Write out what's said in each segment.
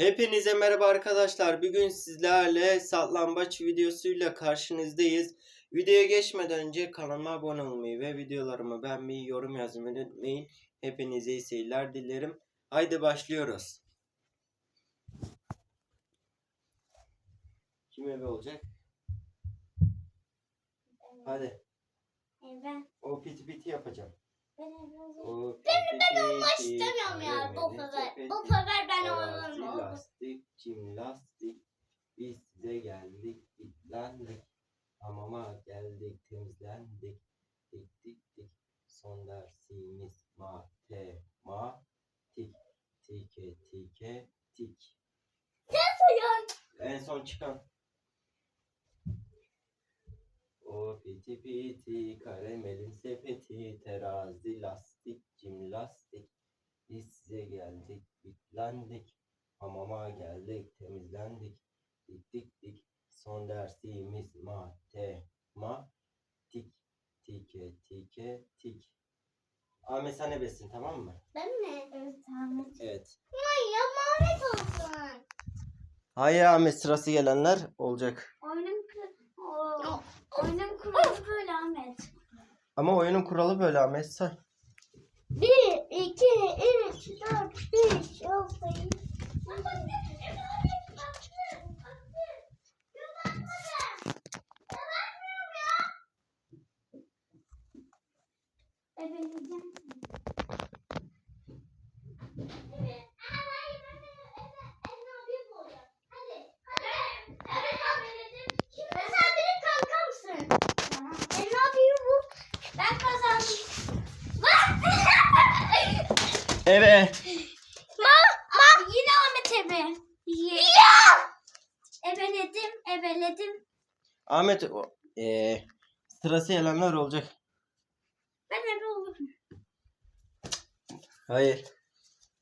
Hepinize merhaba arkadaşlar. Bugün sizlerle saklambaç videosuyla karşınızdayız. Videoya geçmeden önce kanalıma abone olmayı ve videolarımı beğenmeyi, yorum yazmayı unutmayın. Hepinize iyi seyirler dilerim. Haydi başlıyoruz. Kim ebe olacak? Hadi. Ben, O piti piti yapacağım. ben evleneceğim. O Ben olmak istemiyorum ya bu sefer. Bu sefer ben Terazi, olurum. Lastik. Biz size geldik, bitlendik. Hamama geldik, temizlendik. Dik dik dik. Son dersimiz matematik. Tike tike tik. En son çıkan. O piti piti, karamelin sepeti, terazi, lastik, cim lastik. Biz size geldik, bitlendik. Hamama geldik, temizlendik. Dik dik dik. Son dersimiz matematik. Tike tike tik. Ahmet sen ebesin tamam mı? Ben mi? Evet Ahmet. Evet. Hayır Ahmet olsun. Hayır Ahmet sırası gelenler olacak. Oyunun kuralı. Oyunun kuralı böyle Ahmet. Ama oyunun kuralı böyle Ahmet say. Bir, iki, üç, dört, beş, altı, yedi. Ebeleyeceğim. Evet. Sen benim kankamsın. E ne yapayım bu? Ben kazandım. Evet. Ma, ma. Yine Ahmet ebe. Ya. Ebeledim, ebeledim. Ahmet o- eee, sırası gelenler olacak. Ben ebe olurum. Hayır.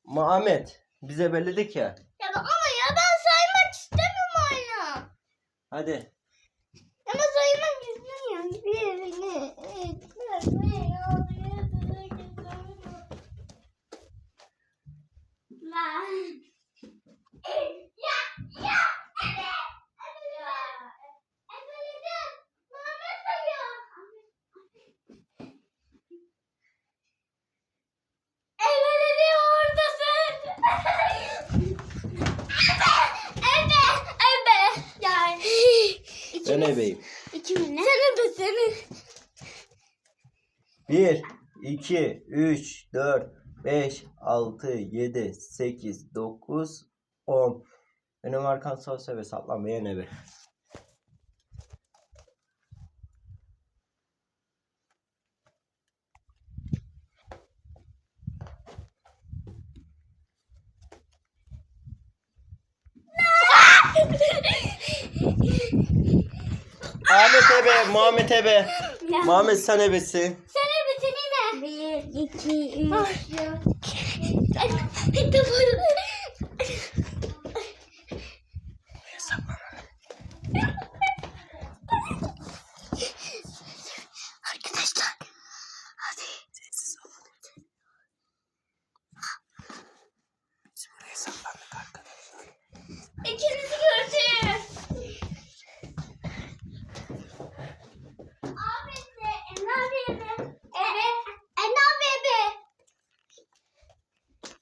Ma Ahmet bize belirledik ya. Ya ama ya ben saymak istemiyorum oyunu. Hadi. Ama saymak istemiyorum. Bir, iki, üç, dört, beş, altı, yedi, sekiz, dokuz. Lan. Ya, ya, ebe. Ebe ya. Ebeledim. Mehmet sayıyor. Ebeledi oradasın. Ebe, ebe. Yani. Ben ebeyim. İki mi ne? Sen ebesin. 1, 2, 3, 4, 5, 6, 7, 8, 9, 10. Önüm arkan sol seve saklanmayan ebe. Ahmet ebe, Muhammed ebe. Muhammed sen ebesin. Sen ebesin yine. Bir, iki, üç, dört. Hadi bunu. Arkadaşlar. Hadi. Sessiz olun. Biz buraya saklandık arkadaşlar. İkinizi gördüm. Ahmet de Enna bebe. Ebe. Enna bebe.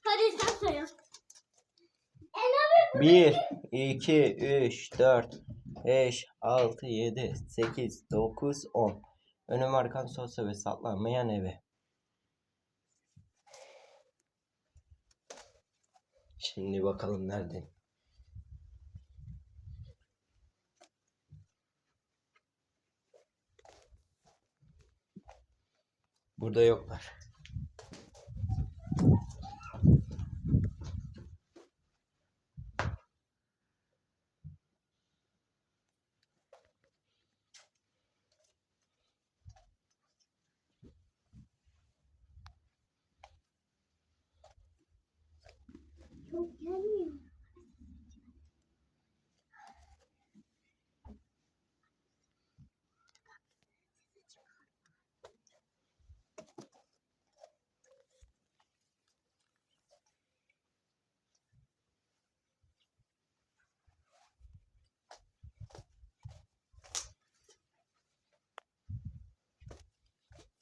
Hadi sen söyle. Enna bebe. 1, 2, 3, 4, 5, 6, 7, 8, 9, 10. Önüm arkan sol ve saklanmayan eve. Şimdi bakalım nerede? Burada yoklar. Çok gelmiyor.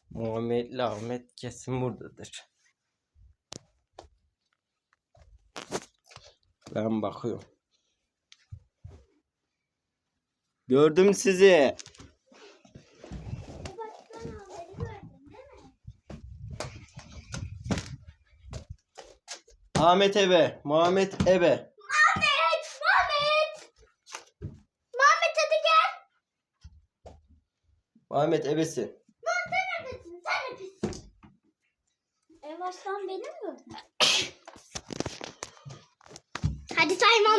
Muhammed'le Ahmet kesin buradadır. Ben bakıyorum. Gördüm sizi. Ahmet ebe, Muhammed ebe. Muhammed! Muhammed! Muhammed hadi gel. Muhammed ebesin. Lan sen neredesin? Sen neredesin? Ev aslan benim mi? Hadi saymam.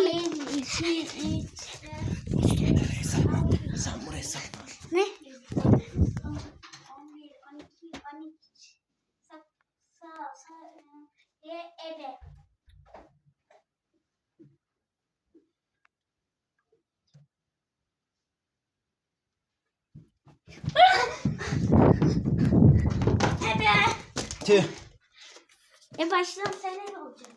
Sen buraya saklan. Ne? 11, 12, 13, sağ, sağ, sağ, ebe. Ebe. Tüh. E baştan sene ne olacak?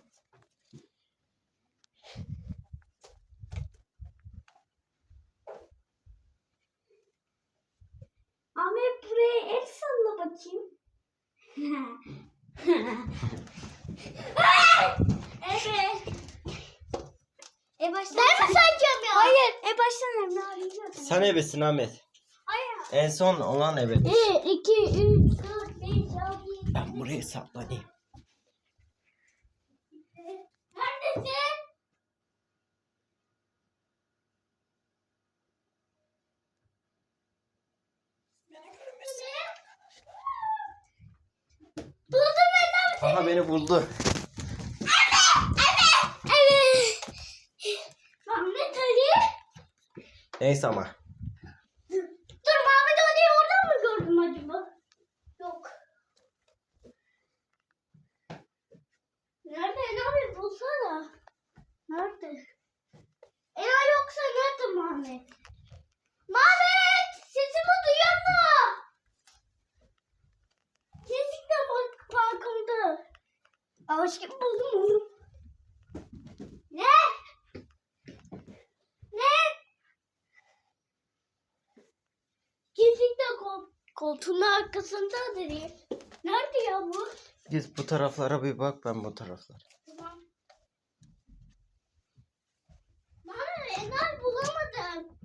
Ahmet buraya el salla bakayım. evet. E baştan ben mi sayacağım ya? Hayır. E baştan Emre abi. Sen ebesin Ahmet. Hayır. En son olan ebe. 1, 2, 3, 4, 5, 6, 7, Ben buraya saklanayım. Neredesin? Buldum ben Aha beni buldu. Neyse ama. Dur Ahmet Ali'yi oradan mı gördüm acaba? Yok. Nerede abi bulsana. Nerede? Eğer yoksa nerede Muhammed? Muhammed! Sesimi duyuyor mu? Kesinlikle bak balkonda. Aşkım buldum onu. Ne? Ne? Kesinlikle kol, koltuğun arkasındadır ya. Nerede ya bu? Git bu taraflara bir bak ben bu taraflara. Tamam. Bana Enal bulamadım.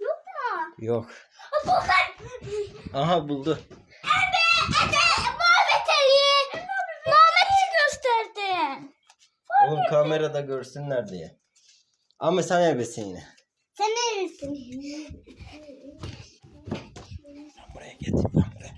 Yok mu? Yok. Ha, buldum. Aha buldu. Ebe, ebe, Muhammed Ali. Muhammed'i gösterdi. Oğlum kamerada görsünler diye. Ama sen ebesin yine. Sen neresin? Getireyim ben buraya.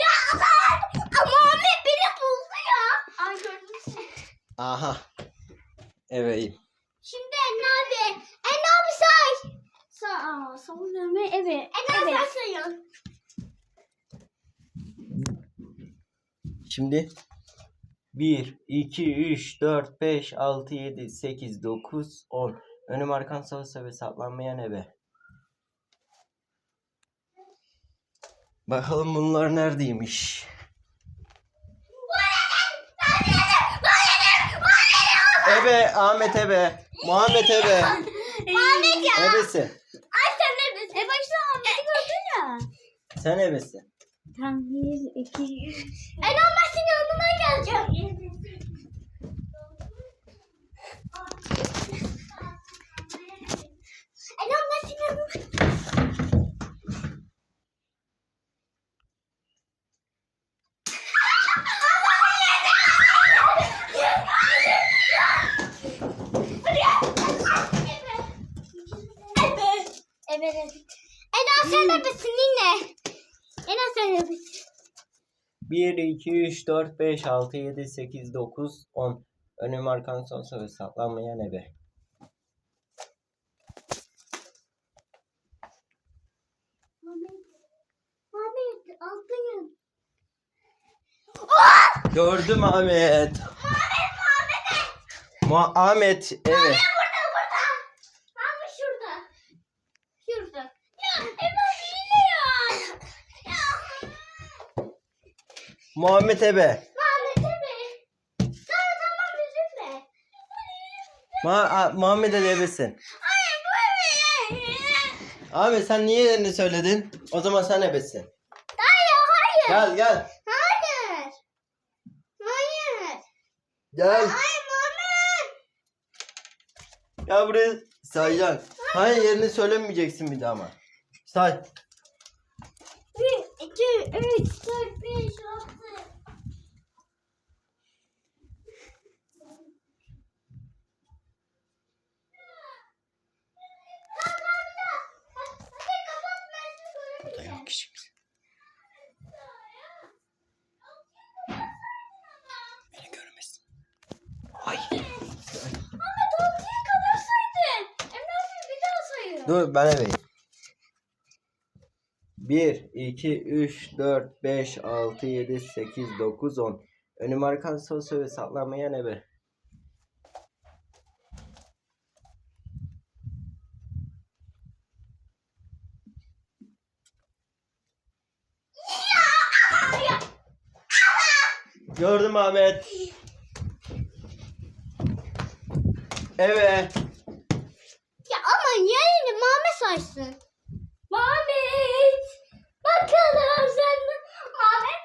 Ya aman! Muhammed beni buldu ya. Ay gördün mü? Aha. Ebeyim. Şimdi Enna abi. Enna abi say. Sa aa, sallıyorum evet. Enna evet. sen Şimdi 1, 2, 3, 4, 5, 6, 7, 8, 9, 10. Önüm arkan sağ ve saklanmayan ebe. Bakalım bunlar neredeymiş? Ebe, Ahmet ebe, Muhammed ebe. Muhammed ya. Ebesi. Ay sen neredesin? E başta Ahmet'i gördün ya. Sen ebesin. Tam bir, iki, üç. Ben senin yanına geleceğim. Evet. Eda sen de misin yine? Misin? 1, 2, 3, 4, 5, 6, 7, 8, 9, 10. Önüm arkan son ve saklanmayan ebe. Muhammed altın. Gördüm Ahmet. Muhammed. Mu Ahmet ebe. Burada burada. Ama şurada. Şurada. Ya Eda yine ya. Ya. Muhammed Ebe. Muhammed Ebe. Tamam tamam üzülme. Ma a- Muhammed Ali ebesin. Hayır bu ebe. Abi sen niye yerini söyledin? O zaman sen ebesin. Hayır hayır. Gel gel. Hayır. Hayır. Gel. Hayır Muhammed. Ya buraya sayacaksın. Hayır yerini söylemeyeceksin bir daha ama. Say. 1, 2, 3, 4, 5, 6. Yok işimiz. Beni görmesin. Ay. Ama tontiye kadar saydın. Emre abi bir daha sayıyor. Dur ben ebeyim. 1, 2, 3, 4, 5, 6, 7, 8, 9, 10. Önüm arkam sol söyle saklanmayan ebe. Gördüm Ahmet. Evet. Ya ama yerini Muhammed saysın. Muhammed. Bakalım sen de. Muhammed.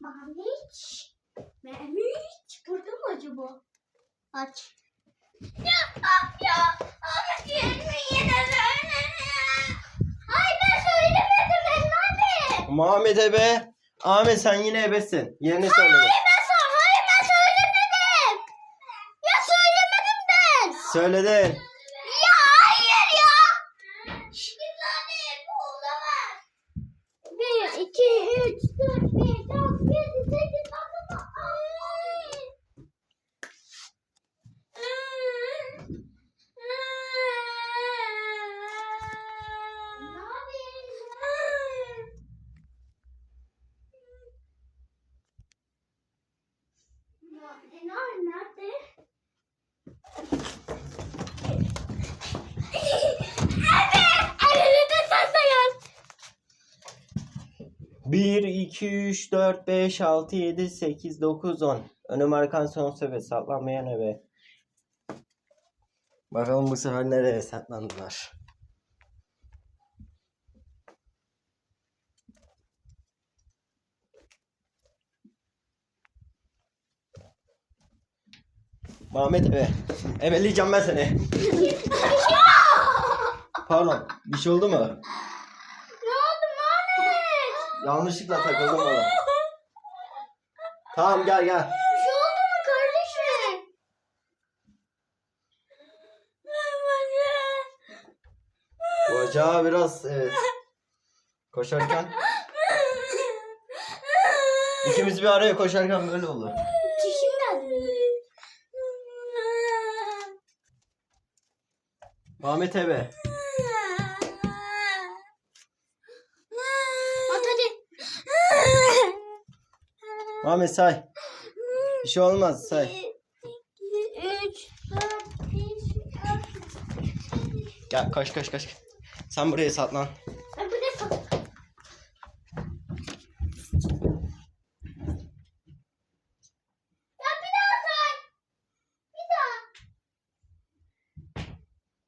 Muhammed. Mehmet. Burada mı acaba? Aç. Ya, ah, ya. Ahmet yerini yine söyle. Ay ben söylemedim Emre abi. Muhammed ebe. Ahmet sen yine ebesin. Yerini söyledin. Hayır ben sor. Hayır ben söylemedim. Ya söylemedim ben. Söyledin. Ya hayır ya. Bir tane olamaz. Bir, iki, üç, dört, beş, altı, yedi, sekiz, dokuz, on. Enar nerede? Evet. Evet de sen sayın. 1, 2, 3, 4, 5, 6, 7, 8, 9, 10. Önüm arkan son sefer saklanmayan ebe. Bakalım bu sefer nereye saklandılar. Muhammed ebe. Ebeleyeceğim ben seni. Pardon. Bir şey oldu mu? Yanlışlıkla takıldım ona. Tamam gel gel. Bir şey oldu mu kardeşim? Bacağı biraz evet. Koşarken. İkimiz bir araya koşarken böyle olur. Çişim geldi. Ahmet ebe. At hadi. Ahmet say. Bir şey olmaz say. 3, 4, 5, 6, Gel koş koş koş. Sen buraya saklan. Ben buraya sat. Ya bir daha say. Bir daha.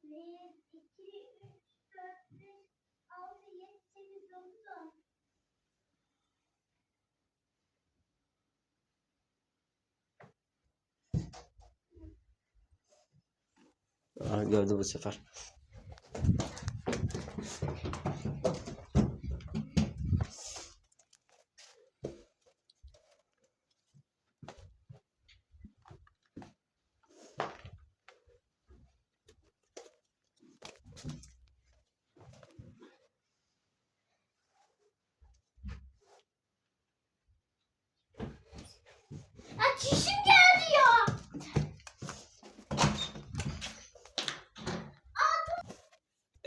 1, 2, 3, 4, 5, 6, 7, 8, 9, 10. Aa, gördü bu sefer.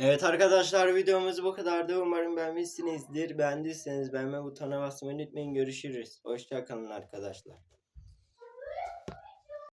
Evet arkadaşlar videomuz bu kadardı. Umarım beğenmişsinizdir. Beğendiyseniz beğenme butonuna basmayı unutmayın. Görüşürüz. Hoşçakalın arkadaşlar.